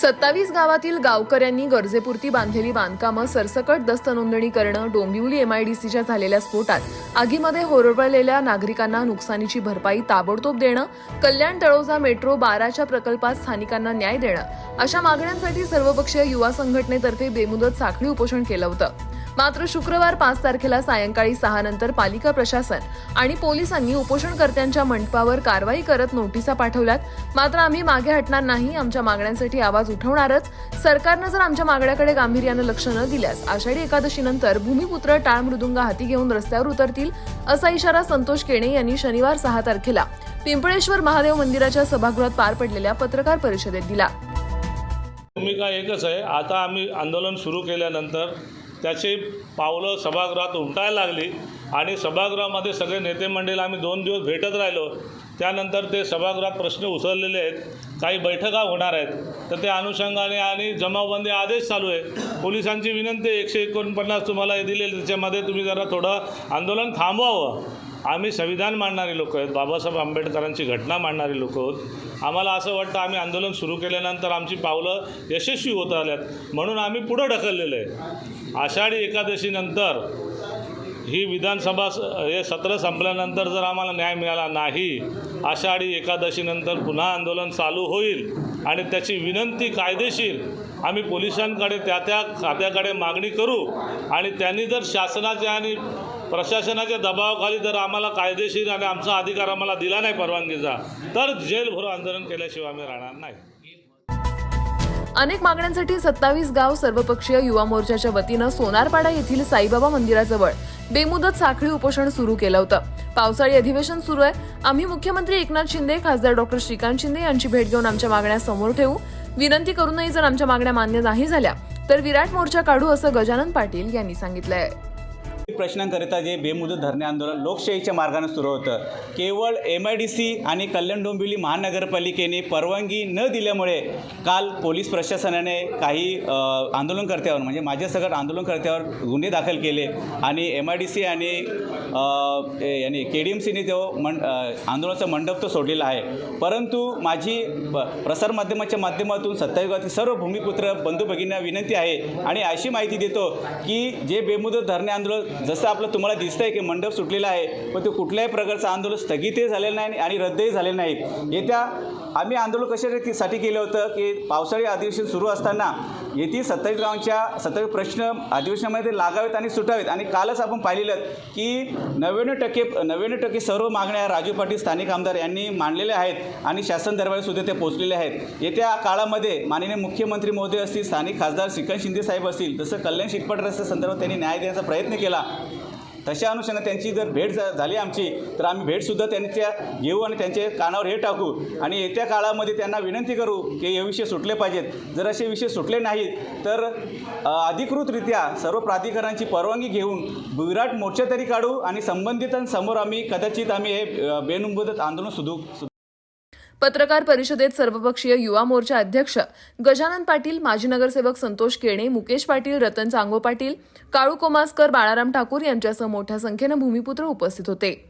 सत्तावीस गावातील गावकऱ्यांनी गरजेपुरती बांधलेली बांधकामं सरसकट दस्त नोंदणी करणं डोंबिवली एमआयडीसीच्या झालेल्या स्फोटात आगीमध्ये होरपळलेल्या नागरिकांना नुकसानीची भरपाई ताबडतोब देणं कल्याण तळोजा मेट्रो बाराच्या प्रकल्पात स्थानिकांना न्याय देणं अशा मागण्यांसाठी सर्वपक्षीय युवा संघटनेतर्फे बेमुदत साखळी उपोषण केलं होतं. मात्र शुक्रवार पाच तारखेला सायंकाळी सहा नंतर पालिका प्रशासन आणि पोलिसांनी उपोषणकर्त्यांच्या मंडपावर कारवाई करत नोटिसा पाठवल्यात. मात्र आम्ही मागे हटणार नाही आमच्या मागण्यांसाठी आवाज उठवणारच. सरकारनं जर आमच्या मागण्याकडे गांभीर्यानं लक्ष न दिल्यास आषाढी एकादशीनंतर भूमिपुत्र टाळ मृदुंगा हाती घेऊन रस्त्यावर उतरतील असा इशारा संतोष केणे यांनी शनिवार सहा तारखेला पिंपळेश्वर महादेव मंदिराच्या सभागृहात पार पडलेल्या पत्रकार परिषदेत दिला. भूमिका एकच आहे. आता आम्ही आंदोलन सुरू केल्यानंतर त्याची पावलं सभागृहात उमटायला लागली. आणि सभागृहामध्ये सगळे नेते मंडळी आम्ही दोन दिवस भेटत राहिलो. त्यानंतर ते सभागृहात प्रश्न उचललेले आहेत. काही बैठका होणार आहेत. तर त्या अनुषंगाने आणि जमावबंदी आदेश चालू आहे. पोलिसांची विनंती एकशे एकोणपन्नास तुम्हाला हे त्याच्यामध्ये तुम्ही जरा थोडं आंदोलन थांबवावं. आम्ही संविधान मांडणारी लोक आहेत बाबासाहेब आंबेडकरांची घटना मांडणारी लोक आहोत. आम्हाला असं वाटतं आम्ही आंदोलन सुरू केल्यानंतर आमची पावलं यशस्वी होत आल्यात. म्हणून आम्ही पुढं ढकललेलं आहे. आषाढी एकादशीनंतर ही विधानसभा स- हे सत्र संपल्यानंतर जर आम्हाला न्याय मिळाला नाही आषाढी एकादशीनंतर पुन्हा आंदोलन चालू होईल आणि त्याची विनंती कायदेशीर आम्ही पोलिसांकडे त्या त्या खात्याकडे मागणी करू आणि त्यांनी जर शासनाच्या आणि प्रशासनाच्या दबावाखाली जर आम्हाला कायदेशीर आणि आमचा अधिकार आम्हाला दिला नाही परवानगीचा तर जेलभरो आंदोलन केल्याशिवाय आम्ही राहणार नाही. अनेक मागण्यांसाठी सत्तावीस गाव सर्वपक्षीय युवा मोर्चाच्या वतीनं सोनारपाडा येथील साईबाबा मंदिराजवळ बेमुदत साखळी उपोषण सुरू केलं होतं. पावसाळी अधिवेशन सुरू आहे. आम्ही मुख्यमंत्री एकनाथ शिंदे खासदार डॉक्टर श्रीकांत शिंदे यांची भेट घेऊन आमच्या मागण्या समोर ठेवू. विनंती करूनही जर आमच्या मागण्या मान्य नाही झाल्या तर विराट मोर्चा काढू असं गजानन पाटील यांनी सांगितलंय. प्रश्नांकरिता जे बेमुदत धरणे आंदोलन लोकशाहीच्या मार्गाने सुरू होतं. केवळ एम आय डी सी आणि कल्याण डोंबिवली महानगरपालिकेने परवानगी न दिल्यामुळे काल पोलीस प्रशासनाने काही आंदोलनकर्त्यावर म्हणजे माझ्यासकट आंदोलनकर्त्यावर गुन्हे दाखल केले आणि एम आय डी सी आणि यांनी के डी एम सीने तो मंड आंदोलनाचा मंडप तो सोडलेला आहे. परंतु माझी प्रसारमाध्यमाच्या माध्यमातून सत्तायुगातील सर्व भूमिपुत्र बंधू भगिनींना विनंती आहे आणि अशी माहिती देतो की जे बेमुदत धरणे आंदोलन जसं आपलं तुम्हाला दिसतं आहे की मंडप सुटलेला आहे पण ते कुठल्याही प्रकारचं आंदोलन स्थगितही झालेलं नाही आणि रद्दही झालेलं नाही. येत्या आम्ही आंदोलन कशासाठी केलं होतं की पावसाळी अधिवेशन सुरू असताना येथील सत्तावीस गावांच्या सत्तावीस प्रश्न अधिवेशनामध्ये लागावेत आणि सुटावेत आणि कालच आपण पाहिलेलं की नव्याण्णव टक्के नव्याण्णव टक्के सर्व मागण्या राजू पाटील स्थानिक आमदार यांनी मांडलेल्या आहेत आणि शासन दरबारसुद्धा ते पोहोचलेले आहेत. येत्या काळामध्ये माननीय मुख्यमंत्री महोदय असतील स्थानिक खासदार श्रीकांत शिंदे साहेब असतील तसं कल्याण शिटपट रस्त्या संदर्भात त्यांनी न्याय देण्याचा प्रयत्न केला तशा अनुषंगाने त्यांची जर भेट झाली आमची तर आम्ही भेटसुद्धा त्यांच्या घेऊ आणि त्यांचे कानावर हे टाकू. आणि येत्या काळामध्ये त्यांना विनंती करू की हे विषय सुटले पाहिजेत. जर असे विषय सुटले नाहीत तर अधिकृतरित्या सर्व प्राधिकरणांची परवानगी घेऊन विराट मोर्चा तरी काढू आणि संबंधितांसमोर आम्ही कदाचित आम्ही हे अ, आंदोलन सुधू पत्रकार परिषदेत सर्वपक्षीय युवा मोर्चा अध्यक्ष गजानन पाटील माजी नगरसेवक संतोष केणे मुकेश पाटील रतन चांगो पाटील काळू कोमासकर बाळाराम ठाकूर यांच्यासह मोठ्या संख्येनं भूमिपुत्र उपस्थित होते.